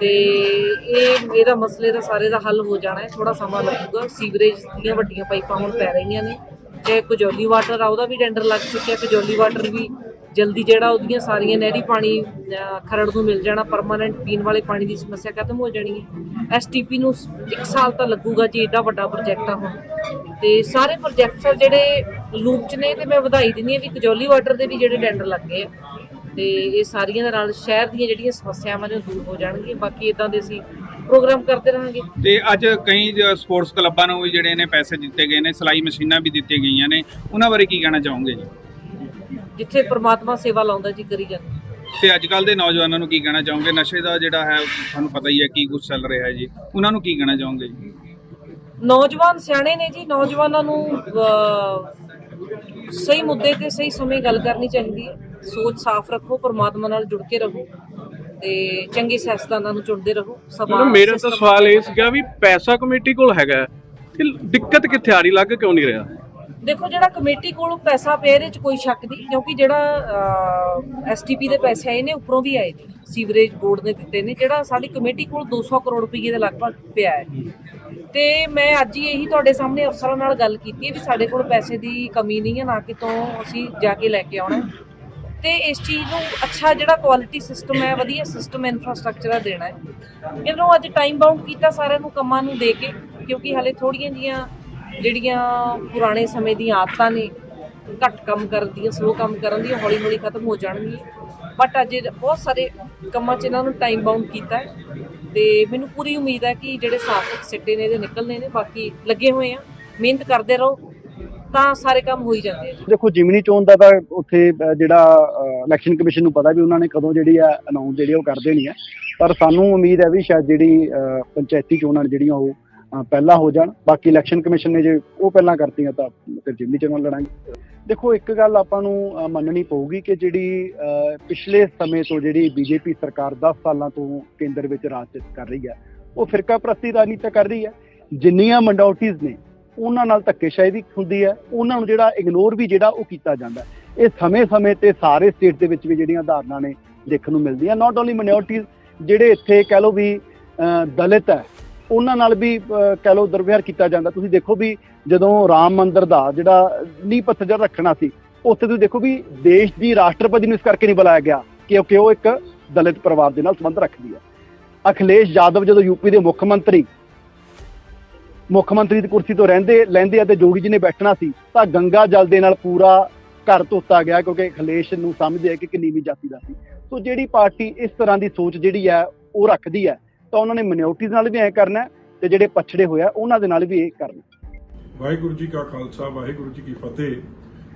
ਤੇ ਇਹ, ਇਹਦਾ ਮਸਲੇ ਦਾ ਸਾਰੇ ਦਾ ਹੱਲ ਹੋ ਜਾਣਾ ਹੈ। ਥੋੜਾ ਸਮਾਂ ਲੱਗੂਗਾ। ਸੀਵਰੇਜ ਦੀਆਂ ਵੱਡੀਆਂ ਪਾਈਪਾਂ ਹੁਣ ਪੈ ਰਹੀਆਂ ਨੇ। ਤੇ ਕਜੌਲੀ ਵਾਟਰ ਆ, ਉਹਦਾ ਵੀ ਟੈਂਡਰ ਲੱਗ ਚੁੱਕਿਆ, ਕਜੌਲੀ ਵਾਟਰ ਵੀ ਜਲਦੀ ਜਿਹੜਾ ਉਹਦੀਆਂ ਸਾਰੀਆਂ ਨਹਿਰੀ ਪਾਣੀ ਖਰੜ ਨੂੰ ਮਿਲ ਜਾਣਾ ਪਰਮਾਨੈਂਟ ਪੀਣ ਵਾਲੇ ਪਾਣੀ ਦੀ ਸਮੱਸਿਆ ਖਤਮ ਹੋ ਜਾਣੀ ਹੈ। ਐਸਟੀਪੀ ਨੂੰ ਸ- ਇੱਕ ਸਾਲ ਤਾਂ ਲੱਗੂਗਾ ਜੀ ਏਡਾ ਵੱਡਾ ਪ੍ਰੋਜੈਕਟ ਆ ਹੁਣ। ਤੇ ਸਾਰੇ ਪ੍ਰੋਜੈਕਟਸ ਆ ਜਿਹੜੇ ਲੂਪ 'ਚ ਨੇ, ਤੇ ਮੈਂ ਵਧਾਈ ਦਿੰਦੀ ਹਾਂ ਵੀ ਕਜੌਲੀ ਵਾਟਰ ਦੇ ਵੀ ਜਿਹੜੇ ਟੈਂਡਰ ਲੱਗੇ ਆ। ਤੇ ਇਹ ਸਾਰੀਆਂ ਦੇ ਨਾਲ ਸ਼ਹਿਰ ਦੀਆਂ ਜਿਹੜੀਆਂ ਸਮੱਸਿਆਵਾਂ ਨੇ ਉਹ ਦੂਰ ਹੋ ਜਾਣਗੀਆਂ। ਬਾਕੀ ਇਦਾਂ ਦੇ ਅਸੀਂ ਪ੍ਰੋਗਰਾਮ ਕਰਦੇ ਰਹਾਂਗੇ।
ਤੇ ਅੱਜ ਕਈ ਸਪੋਰਟਸ ਕਲੱਬਾਂ ਨੂੰ ਵੀ ਜਿਹੜੇ ਨੇ ਪੈਸੇ ਦਿੱਤੇ ਗਏ ਨੇ ਸਿਲਾਈ ਮਸ਼ੀਨਾਂ ਵੀ ਦਿੱਤੀਆਂ ਗਈਆਂ ਨੇ। ਉਹਨਾਂ ਬਾਰੇ ਕੀ ਕਹਿਣਾ ਚਾਹੋਗੇ ਜੀ?
ਜਿੱਥੇ ਪ੍ਰਮਾਤਮਾ ਸੇਵਾ ਲਾਉਂਦਾ ਜੀ ਕਰੀ ਜਾਂਦੇ।
ਤੇ ਅੱਜ ਕੱਲ ਦੇ ਨੌਜਵਾਨਾਂ ਨੂੰ ਕੀ ਕਹਿਣਾ ਚਾਹੋਗੇ? ਨਸ਼ੇ ਦਾ ਜਿਹੜਾ ਹੈ ਤੁਹਾਨੂੰ ਪਤਾ ਹੀ ਹੈ ਕੀ ਕੁਝ ਚੱਲ ਰਿਹਾ ਹੈ ਜੀ। ਉਹਨਾਂ ਨੂੰ ਕੀ ਕਹਿਣਾ ਚਾਹੋਗੇ ਜੀ?
ਨੌਜਵਾਨ ਸਿਆਣੇ ਨੇ ਜੀ ਨੌਜਵਾਨਾਂ ਨੂੰ ਸਹੀ ਮੁੱਦੇ ਤੇ ਸਹੀ ਸਮੇਂ ਗੱਲ ਕਰਨੀ ਚਾਹੀਦੀ ਹੈ। ਸੋਚ ਸਾਫ਼ ਰੱਖੋ ਪਰਮਾਤਮਾ ਨਾਲ ਜੁੜ ਕੇ ਰਹੋ। ਤੇ ਚੰਗੇ ਸਿਆਸਤਦਾਨਾਂ ਨੂੰ ਚੁਣਦੇ ਰਹੋ
ਮੈਡਮ ਮੇਰਾ ਤਾਂ ਸਵਾਲ ਇਹ ਸੀਗਾ ਵੀ ਪੈਸਾ ਕਮੇਟੀ ਕੋਲ ਹੈਗਾ ਤੇ ਦਿੱਕਤ ਕਿੱਥੇ ਆ ਰਹੀ ਲੱਗ ਕਿਉਂ ਨਹੀਂ ਰਿਹਾ
ਦੇਖੋ ਜਿਹੜਾ ਕਮੇਟੀ ਕੋਲ ਪੈਸਾ ਪਿਆ ਇਹਦੇ ਚ ਕੋਈ ਸ਼ੱਕ ਨਹੀਂ ਕਿਉਂਕਿ ਜਿਹੜਾ ਐਸਟੀਪੀ ਦੇ ਪੈਸੇ ਆਏ ਨੇ ਉੱਪਰੋਂ ਵੀ ਆਏ ਨੇ ਸੀਵਰੇਜ ਬੋਰਡ ਨੇ ਦਿੱਤੇ ਨੇ ਜਿਹੜਾ ਸਾਡੀ ਕਮੇਟੀ ਕੋਲ 200 ਕਰੋੜ ਰੁਪਏ ਦੇ ਲਗਭਗ ਪਿਆ ਹੈ ਤੇ ਮੈਂ ਅੱਜ ਹੀ ਇਹੀ ਤੁਹਾਡੇ ਸਾਹਮਣੇ ਅਫਸਰਾਂ ਨਾਲ ਗੱਲ ਕੀਤੀ ਹੈ ਵੀ ਸਾਡੇ ਕੋਲ ਪੈਸੇ ਦੀ ਕਮੀ ਨਹੀਂ ਹੈ ਨਾ ਕਿਤੋਂ ਅਸੀਂ ਜਾ ਕੇ ਲੈ ਕੇ ਆਉਣਾ। ਤੇ ਇਸ ਚੀਜ਼ ਨੂੰ ਅੱਛਾ ਜਿਹੜਾ ਕੁਆਲਿਟੀ ਸਿਸਟਮ ਹੈ, ਵਧੀਆ ਸਿਸਟਮ ਇਨਫਰਾਸਟ੍ਰਕਚਰ ਆ ਦੇਣਾ ਹੈ। ਇਹਨੂੰ ਅੱਜ ਟਾਈਮ ਬਾਉਂਡ ਕੀਤਾ ਸਾਰਿਆਂ ਨੂੰ ਕੰਮਾਂ ਨੂੰ ਦੇ ਕੇ, ਕਿਉਂਕਿ ਹਾਲੇ ਥੋੜੀਆਂ ਜੀਆਂ ਜਿਹੜੀਆਂ ਪੁਰਾਣੇ ਸਮੇਂ ਦੀਆਂ ਆਦਤਾਂ ਨੇ, ਘੱਟ ਕੰਮ ਕਰਨ ਦੀਆਂ ਸਲੋ ਕੰਮ ਕਰਨ ਦੀਆਂ ਹੌਲੀ ਹੌਲੀ ਖਤਮ ਹੋ ਜਾਣਗੀਆਂ। ਬਟ ਅੱਜ ਬਹੁਤ ਸਾਰੇ ਕੰਮਾਂ 'ਚ ਇਹਨਾਂ ਨੂੰ ਟਾਈਮ ਬਾਉਂਡ ਕੀਤਾ ਹੈ ਤੇ ਮੈਨੂੰ ਪੂਰੀ ਉਮੀਦ ਹੈ ਕਿ ਜਿਹੜੇ ਸਾਰਥਕ ਸਿੱਟੇ ਨੇ, ਇਹਦੇ ਨਿਕਲਣੇ ਨੇ, ਬਾਕੀ ਲੱਗੇ ਹੋਏ ਆ। ਮਿਹਨਤ ਕਰਦੇ ਰਹੋ। ਤਾਂ ਸਾਰੇ ਕੰਮ ਹੋ ਹੀ ਜਾਂਦੇ ਆ
ਦੇਖੋ ਜਿਮਨੀ ਚੋਣ ਦਾ ਤਾਂ ਉੱਥੇ ਜਿਹੜਾ ਇਲੈਕਸ਼ਨ ਕਮਿਸ਼ਨ ਨੂੰ ਪਤਾ ਵੀ ਉਹਨਾਂ ਨੇ ਕਦੋਂ ਜਿਹੜੀ ਆ ਅਨਾਉਂਸ ਜਿਹੜੀ ਉਹ ਕਰ ਦੇਣੀ ਹੈ ਪਰ ਸਾਨੂੰ ਉਮੀਦ ਹੈ ਵੀ ਸ਼ਾਇਦ ਜਿਹੜੀ ਪੰਚਾਇਤੀ ਚੋਣਾਂ ਜਿਹੜੀਆਂ ਉਹ ਪਹਿਲਾਂ ਹੋ ਜਾਣ। ਬਾਕੀ ਇਲੈਕਸ਼ਨ ਕਮਿਸ਼ਨ ਨੇ ਜੇ ਉਹ ਪਹਿਲਾਂ ਕਰਤੀਆਂ ਤਾਂ ਫਿਰ ਜਿਮਨੀ ਚੋਣਾਂ ਲੜਾਂਗੇ। ਦੇਖੋ ਇੱਕ ਗੱਲ ਆਪਾਂ ਨੂੰ ਮੰਨਣੀ ਪਊਗੀ ਕਿ ਜਿਹੜੀ ਅ, ਪਿਛਲੇ ਸਮੇਂ ਤੋਂ ਜਿਹੜੀ ਬੀਜੇਪੀ ਸਰਕਾਰ 10 ਸਾਲਾਂ ਤੋਂ ਕੇਂਦਰ ਵਿੱਚ ਰਾਜ ਕਰ ਰਹੀ ਹੈ ਉਹ ਫਿਰਕਾ ਪ੍ਰਸਤੀ ਰਾਜਨੀਤੀ ਕਰ ਰਹੀ ਹੈ ਜਿੰਨੀਆਂ ਮੰਡੋਰਟੀਜ਼ ਨੇ ਉਹਨਾਂ ਨਾਲ ਧੱਕੇਸ਼ਾਹੀ ਵੀ ਹੁੰਦੀ ਹੈ, ਉਹਨਾਂ ਨੂੰ ਜਿਹੜਾ ਇਗਨੋਰ ਵੀ ਜਿਹੜਾ ਉਹ ਕੀਤਾ ਜਾਂਦਾ ਇਹ ਸਮੇਂ-ਸਮੇਂ ਤੇ ਸਾਰੇ ਸਟੇਟ ਦੇ ਵਿੱਚ ਵੀ ਜਿਹੜੀਆਂ ਧਾਰਨਾ ਨੇ ਦੇਖਣ ਨੂੰ ਮਿਲਦੀਆਂ। ਨਾਟ ਓਨਲੀ ਮਾਈਨੋਰਟੀਜ਼ ਜਿਹੜੇ ਇੱਥੇ ਕਹਿ ਲਓ ਵੀ ਦਲਿਤ ਹੈ, ਉਹਨਾਂ ਨਾਲ ਵੀ ਕਹਿ ਲਓ ਦੁਰਵਿਹਾਰ ਕੀਤਾ ਜਾਂਦਾ। ਤੁਸੀਂ ਦੇਖੋ ਵੀ ਜਦੋਂ ਰਾਮ ਮੰਦਿਰ ਦਾ ਜਿਹੜਾ ਨੀਂਹ ਪੱਥਰ ਰੱਖਣਾ ਸੀ, ਉੱਥੇ ਤੁਸੀਂ ਦੇਖੋ ਵੀ ਦੇਸ਼ ਦੀ ਰਾਸ਼ਟਰਪਤੀ ਨੂੰ ਇਸ ਕਰਕੇ ਨਹੀਂ ਬੁਲਾਇਆ ਗਿਆ ਕਿਉਂਕਿ ਉਹ ਇੱਕ ਦਲਿਤ ਪਰਿਵਾਰ ਦੇ ਨਾਲ ਸੰਬੰਧ ਰੱਖਦੀ ਹੈ। ਅਖਿਲੇਸ਼ ਯਾਦਵ ਜਦੋਂ ਯੂਪੀ ਦੇ ਮੁੱਖ ਮੰਤਰੀ ਮੁੱਖ ਮੰਤਰੀ ਦੀ ਕੁਰਸੀ ਤੋਂ ਰਹਿੰਦੇ, ਲੈਂਦੇ ਆ ਤੇ ਜੋਗੀ ਜੀ ਨੇ ਬੈਠਣਾ ਸੀ, ਤਾਂ ਗੰਗਾ ਜਲ ਦੇ ਨਾਲ ਪੂਰਾ ਘਰ ਧੋਤਾ ਗਿਆ ਕਿਉਂਕਿ ਖਲੇਸ਼ ਨੂੰ ਸਮਝਦੇ ਆ ਕਿ ਕਿੰਨੀ ਜਾਤੀ ਦਾ ਸੀ। ਸੋ ਜਿਹੜੀ ਪਾਰਟੀ ਇਸ ਤਰ੍ਹਾਂ ਦੀ ਸੋਚ ਜਿਹੜੀ ਹੈ ਉਹ ਰੱਖਦੀ ਹੈ ਤਾਂ ਉਹਨਾਂ ਨੇ ਮਿਨੋਰਟੀਜ਼ ਨਾਲ ਵੀ ਐ ਕਰਨਾ ਤੇ ਜਿਹੜੇ ਪਛੜੇ ਹੋਇਆ ਉਹਨਾਂ ਦੇ ਨਾਲ ਵੀ ਇਹ ਕਰਨਾ
ਵਾਹਿਗੁਰੂ ਜੀ ਕਾ ਖਾਲਸਾ, ਵਾਹਿਗੁਰੂ ਜੀ ਕੀ ਫਤਿਹ।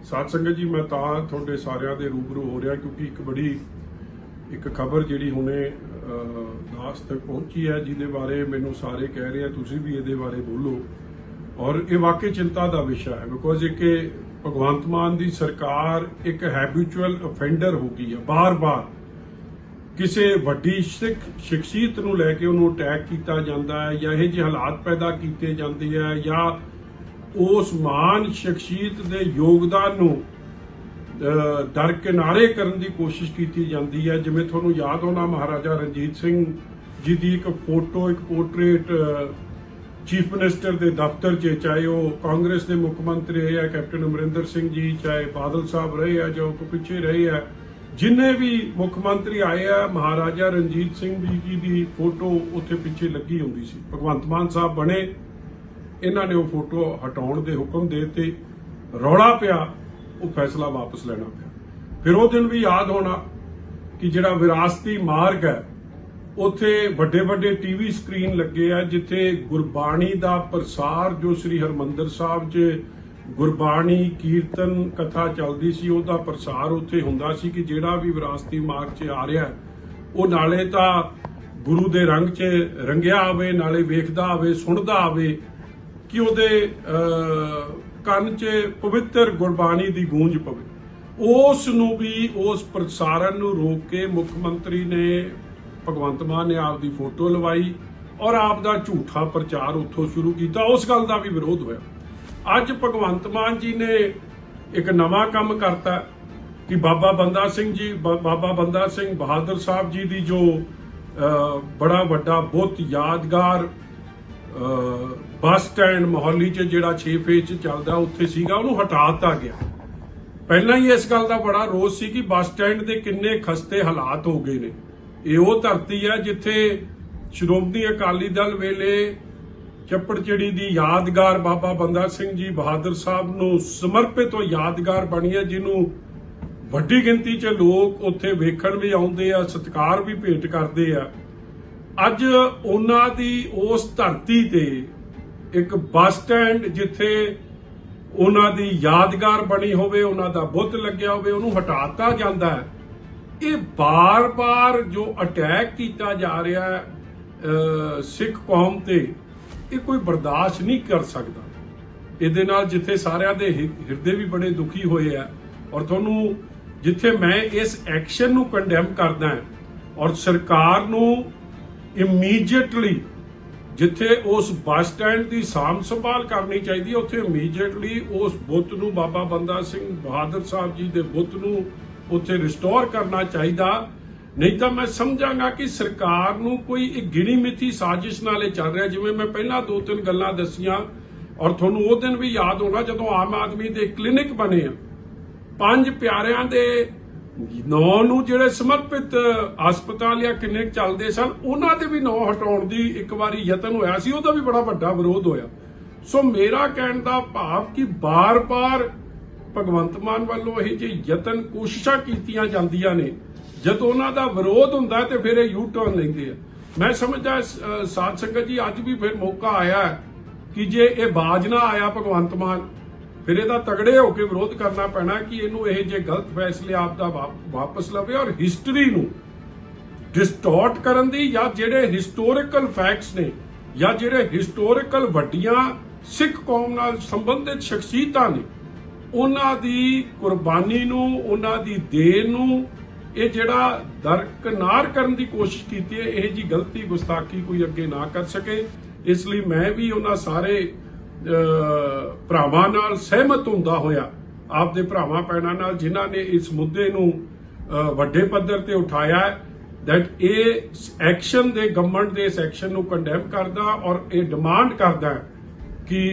ਸਾਧ ਸੰਗਤ ਜੀ, ਮੈਂ ਤਾਂ ਤੁਹਾਡੇ ਸਾਰਿਆਂ ਦੇ ਰੂਬਰੂ ਹੋ ਰਿਹਾ ਕਿਉਂਕਿ ਇੱਕ ਬੜੀ ਇੱਕ ਖਬਰ ਜਿਹੜੀ ਹੁਣੇ ਦਾਸ ਤੱਕ ਪਹੁੰਚੀ ਹੈ, ਜਿਹਦੇ ਬਾਰੇ ਮੈਨੂੰ ਸਾਰੇ ਕਹਿ ਰਹੇ ਆ, ਤੁਸੀਂ ਵੀ ਇਹਦੇ ਬਾਰੇ ਬੋਲੋ। ਔਰ ਇਹ ਵਾਕਈ ਚਿੰਤਾ ਦਾ ਵਿਸ਼ਾ ਹੈ ਬਿਕੋਜ਼ ਇੱਕ ਇਹ ਭਗਵੰਤ ਮਾਨ ਦੀ ਸਰਕਾਰ ਇੱਕ ਹੈਬਿਚੁਅਲ ਅਫੈਂਡਰ ਹੋ ਗਈ ਹੈ, ਬਾਰ-ਬਾਰ। ਕਿਸੇ ਵੱਡੀ ਸਿੱਖ ਸ਼ਖਸੀਅਤ ਨੂੰ ਲੈ ਕੇ ਉਹਨੂੰ ਅਟੈਕ ਕੀਤਾ ਜਾਂਦਾ ਹੈ, ਜਾਂ ਇਹ ਜਿਹੇ ਹਾਲਾਤ ਪੈਦਾ ਕੀਤੇ ਜਾਂਦੇ ਆ, ਜਾਂ ਉਸ ਮਹਾਨ ਸ਼ਖਸੀਅਤ ਦੇ ਯੋਗਦਾਨ ਨੂੰ ਦਰਕਿਨਾਰੇ ਕਰਨ ਦੀ ਕੋਸ਼ਿਸ਼ ਕੀਤੀ ਜਾਂਦੀ ਹੈ। ਜਿਵੇਂ ਤੁਹਾਨੂੰ ਯਾਦ ਹੋਣਾ, ਮਹਾਰਾਜਾ ਰਣਜੀਤ ਸਿੰਘ ਜੀ ਦੀ ਇੱਕ ਫੋਟੋ, ਇੱਕ ਪੋਰਟਰੇਟ ਚੀਫ ਮਿਨਿਸਟਰ ਦੇ ਦਫ਼ਤਰ 'ਚ ਚਾਹੇ ਉਹ ਕਾਂਗਰਸ ਦੇ ਮੁੱਖ ਮੰਤਰੀ ਰਹੇ ਆ, ਕੈਪਟਨ ਅਮਰਿੰਦਰ ਸਿੰਘ ਜੀ, ਚਾਹੇ ਬਾਦਲ ਸਾਹਿਬ ਰਹੇ ਆ, ਜੋ ਕੋ ਪਿੱਛੇ ਰਹੇ ਆ, ਜਿੰਨੇ ਵੀ ਮੁੱਖ ਮੰਤਰੀ ਆਏ ਆ, ਮਹਾਰਾਜਾ ਰਣਜੀਤ ਸਿੰਘ ਜੀ ਜੀ ਦੀ ਫੋਟੋ ਉੱਥੇ ਪਿੱਛੇ ਲੱਗੀ ਹੁੰਦੀ ਸੀ। ਭਗਵੰਤ ਮਾਨ ਸਾਹਿਬ ਬਣੇ, ਇਹਨਾਂ ਨੇ ਉਹ ਫੋਟੋ ਹਟਾਉਣ ਦੇ ਹੁਕਮ ਦੇ ਦਿੱਤੇ। ਰੌਲਾ ਪਿਆ। ਉਹ ਫੈਸਲਾ ਵਾਪਸ ਲੈਣਾ ਪਿਆ। ਫਿਰ ਉਹ ਦਿਨ ਵੀ ਯਾਦ ਹੋਣਾ ਕਿ ਜਿਹੜਾ ਵਿਰਾਸਤੀ ਮਾਰਗ ਹੈ, ਉੱਥੇ ਵੱਡੇ ਵੱਡੇ ਟੀਵੀ ਸਕਰੀਨ ਲੱਗੇ ਆ, ਜਿੱਥੇ ਗੁਰਬਾਣੀ ਦਾ ਪ੍ਰਸਾਰ ਜੋ ਸ੍ਰੀ ਹਰਮੰਦਰ ਸਾਹਿਬ 'ਚ ਗੁਰਬਾਣੀ, ਕੀਰਤਨ, ਕਥਾ ਚੱਲਦੀ ਸੀ, ਉਹਦਾ ਪ੍ਰਸਾਰ ਉੱਥੇ ਹੁੰਦਾ ਸੀ ਕਿ ਜਿਹੜਾ ਵੀ ਵਿਰਾਸਤੀ ਮਾਰਗ 'ਚ ਆ ਰਿਹਾ ਉਹ ਨਾਲੇ ਤਾਂ ਗੁਰੂ ਦੇ ਰੰਗ 'ਚ ਰੰਗਿਆ ਆਵੇ ਨਾਲੇ ਵੇਖਦਾ ਆਵੇ ਸੁਣਦਾ ਆਵੇ ਕਿ ਉਹਦੇ ਕੰਨ 'ਚ ਪਵਿੱਤਰ ਗੁਰਬਾਣੀ ਦੀ ਗੂੰਜ ਪਵੇ। ਉਸ ਨੂੰ ਵੀ, ਉਸ ਪ੍ਰਸਾਰਣ ਨੂੰ ਰੋਕ ਕੇ ਮੁੱਖ ਮੰਤਰੀ ਨੇ, ਭਗਵੰਤ ਮਾਨ ਨੇ ਆਪ ਦੀ ਫੋਟੋ ਲਵਾਈ ਔਰ ਆਪ ਦਾ ਝੂਠਾ ਪ੍ਰਚਾਰ ਉੱਥੋਂ ਸ਼ੁਰੂ ਕੀਤਾ। ਉਸ ਗੱਲ ਦਾ ਵੀ ਵਿਰੋਧ ਹੋਇਆ। ਅੱਜ ਭਗਵੰਤ ਮਾਨ ਜੀ ਨੇ ਇੱਕ ਨਵਾਂ ਕੰਮ ਕਰਤਾ ਕਿ ਬਾਬਾ ਬੰਦਾ ਸਿੰਘ ਜੀ, ਬ- ਬਾਬਾ ਬੰਦਾ ਸਿੰਘ ਬਹਾਦਰ ਸਾਹਿਬ ਜੀ ਦੀ ਜੋ ਬੜਾ ਵੱਡਾ ਬਹੁਤ ਯਾਦਗਾਰ ਬੱਸ ਸਟੈਂਡ ਮੋਹਾਲੀ 'ਚ ਜਿਹੜਾ 6 ਫੇਜ਼ 'ਚ ਚੱਲਦਾ ਉੱਥੇ ਸੀਗਾ, ਉਹਨੂੰ ਹਟਾ ਦਿੱਤਾ ਗਿਆ। ਪਹਿਲਾਂ ਹੀ ਇਸ ਗੱਲ ਦਾ ਬੜਾ ਰੋਸ ਸੀ ਕਿ ਬੱਸ ਸਟੈਂਡ ਦੇ ਕਿੰਨੇ ਖਸਤੇ ਹਾਲਾਤ ਹੋ ਗਏ ਨੇ। ਇਹ ਉਹ ਧਰਤੀ ਹੈ ਜਿੱਥੇ ਸ਼੍ਰੋਮਣੀ ਅਕਾਲੀ ਦਲ ਵੇਲੇ ਚੱਪੜਚਿੜੀ ਦੀ ਯਾਦਗਾਰ ਬਾਬਾ ਬੰਦਾ ਸਿੰਘ ਜੀ ਬਹਾਦਰ ਸਾਹਿਬ ਨੂੰ ਸਮਰਪਿਤ ਉਹ ਯਾਦਗਾਰ ਬਣੀ ਹੈ ਜਿਹਨੂੰ ਵੱਡੀ ਗਿਣਤੀ 'ਚ ਲੋਕ ਉੱਥੇ ਵੇਖਣ ਵੀ ਆਉਂਦੇ ਆ, ਸਤਿਕਾਰ ਵੀ ਭੇਟ ਕਰਦੇ ਆ। ਅੱਜ ਉਹਨਾਂ ਦੀ ਉਸ ਧਰਤੀ ਤੇ ਇੱਕ ਬੱਸ ਸਟੈਂਡ ਜਿੱਥੇ ਉਹਨਾਂ ਦੀ ਯਾਦਗਾਰ ਬਣੀ ਹੋਵੇ, ਉਹਨਾਂ ਦਾ ਬੁੱਤ ਲੱਗਿਆ ਹੋਵੇ, ਉਹਨੂੰ ਹਟਾਤਾ ਜਾਂਦਾ ਹੈ। ਇਹ ਬਾਰ-ਬਾਰ ਜੋ ਅਟੈਕ ਕੀਤਾ ਜਾ ਰਿਹਾ ਹੈ ਸਿੱਖ ਕੌਮ ਤੇ, ਇਹ ਕੋਈ ਬਰਦਾਸ਼ਤ ਨਹੀਂ ਕਰ ਸਕਦਾ। ਇਹਦੇ ਨਾਲ ਜਿੱਥੇ ਸਾਰਿਆਂ ਦੇ ਹਿਰਦੇ ਵੀ ਬੜੇ ਦੁਖੀ ਹੋਏ ਆ ਔਰ ਤੁਹਾਨੂੰ ਜਿੱਥੇ ਮੈਂ ਇਸ ਐਕਸ਼ਨ ਨੂੰ ਕੰਡੈਮ ਕਰਦਾ ਔਰ ਸਰਕਾਰ ਨੂੰ ਇਮੀਡੀਏਟਲੀ ਜਿੱਥੇ ਉਸ ਬੱਸ ਸਟੈਂਡ ਦੀ ਸਾਂਭ ਸੰਭਾਲ ਕਰਨੀ ਚਾਹੀਦੀ ਹੈ, ਉੱਥੇ ਇਮੀਡੀਏਟਲੀ ਉਸ ਬੁੱਤ ਨੂੰ ਬਾਬਾ ਬੰਦਾ ਸਿੰਘ ਬਹਾਦਰ ਸਾਹਿਬ ਜੀ ਦੇ ਬੁੱਤ ਨੂੰ ਉੱਥੇ ਰਿਸਟੋਰ ਕਰਨਾ ਚਾਹੀਦਾ। ਨਹੀਂ ਤਾਂ ਮੈਂ ਸਮਝਾਂਗਾ ਕਿ ਸਰਕਾਰ ਨੂੰ ਕੋਈ ਇੱਕ ਗਿਣੀ ਮਿੱਥੀ ਸਾਜ਼ਿਸ਼ ਨਾਲ ਇਹ ਚੱਲ ਰਿਹਾ, ਜਿਵੇਂ ਮੈਂ ਪਹਿਲਾਂ ਦੋ ਤਿੰਨ ਗੱਲਾਂ ਦਸੀਆਂ ਔਰ ਤੁਹਾਨੂੰ ਉਹ ਦਿਨ ਵੀ ਯਾਦ ਹੋਣਾ ਜਦੋਂ ਆਮ ਆਦਮੀ ਦੇ ਕਲੀਨਿਕ ਬਣੇ ਆ। ਪੰਜ ਪਿਆਰਿਆਂ ਦੇ ਨੌ ਨੂੰ ਜਿਹੜੇ ਸਮਰਪਿਤ ਹਸਪਤਾਲ ਜਾਂ ਕਲੀਨਿਕ ਚੱਲਦੇ ਸਨ, ਉਹਨਾਂ ਦੇ ਵੀ ਨੌ ਹਟਾਉਣ ਦੀ ਇੱਕ ਵਾਰੀ ਯਤਨ ਹੋਇਆ ਸੀ, ਉਹਦਾ ਵੀ ਬੜਾ ਵੱਡਾ ਵਿਰੋਧ ਹੋਇਆ। ਸੋ ਮੇਰਾ ਕਹਿਣ ਦਾ ਭਾਵ ਕਿ ਬਾਰ-ਬਾਰ ਭਗਵੰਤ ਮਾਨ ਵੱਲੋਂ ਇਹ ਜੇ ਯਤਨ ਕੋਸ਼ਿਸ਼ਾਂ ਕੀਤੀਆਂ ਜਾਂਦੀਆਂ ਨੇ, ਜਦੋਂ ਉਹਨਾਂ ਦਾ ਵਿਰੋਧ ਹੁੰਦਾ ਤੇ ਫਿਰ ਇਹ ਯੂ ਟਰਨ ਲੈਂਦੇ ਆ। ਮੈਂ ਸਮਝਦਾ ਸਾਧ ਸੰਗਤ ਜੀ, ਅੱਜ ਵੀ ਫਿਰ ਮੌਕਾ ਆਇਆ ਕਿ ਜੇ ਇਹ ਬਾਜ ਨਾ ਆਇਆ ਭਗਵੰਤ ਮਾਨ ਫਿਰ ਇਹਦਾ ਤਗੜੇ ਹੋ ਕੇ ਵਿਰੋਧ ਕਰਨਾ ਪੈਣਾ ਕਿ ਇਹਨੂੰ ਇਹ ਜੇ ਗਲਤ ਫੈਸਲੇ ਆਪ ਦਾ ਵਾਪਸ ਲਵੇ ਔਰ ਹਿਸਟਰੀ ਨੂੰ ਡਿਸਟੋਰਟ ਕਰਨ ਦੀ ਜਾਂ ਜਿਹੜੇ ਹਿਸਟੋਰੀਕਲ ਫੈਕਟਸ ਨੇ ਜਾਂ ਜਿਹੜੇ ਹਿਸਟੋਰੀਕਲ ਵੱਡੀਆਂ ਸਿੱਖ ਕੌਮ ਨਾਲ ਸੰਬੰਧਿਤ ਸ਼ਖਸੀਅਤਾਂ ਨੇ, ਉਹਨਾਂ ਦੀ ਕੁਰਬਾਨੀ ਨੂੰ, ਉਹਨਾਂ ਦੀ ਦੇਣ ਨੂੰ ਇਹ ਜਿਹੜਾ ਦਰਕਨਾਰ ਕਰਨ ਦੀ ਕੋਸ਼ਿਸ਼ ਕੀਤੀ ਹੈ, ਇਹ ਜੀ ਗਲਤੀ ਗੁਸਤਾਖੀ ਕੋਈ ਅੱਗੇ ਨਾ ਕਰ ਸਕੇ। ਇਸ ਲਈ ਮੈਂ ਵੀ ਉਹਨਾਂ ਸਾਰੇ ਭਰਾਵਾਂ ਨਾਲ ਸਹਿਮਤ ਹੁੰਦਾ ਹੋਇਆ, ਆਪਦੇ ਭਰਾਵਾਂ ਭੈਣਾਂ ਨਾਲ ਜਿਨ੍ਹਾਂ ਨੇ ਇਸ ਮੁੱਦੇ ਨੂੰ ਵੱਡੇ ਪੱਧਰ ਤੇ ਉਠਾਇਆ ਦੈਟ ਇਹ ਐਕਸ਼ਨ ਦੇ ਗਵਰਨਮੈਂਟ ਦੇ ਇਸ ਐਕਸ਼ਨ ਨੂੰ ਕੰਡੈਮ ਕਰਦਾ ਔਰ ਇਹ ਡਿਮਾਂਡ ਕਰਦਾ ਕਿ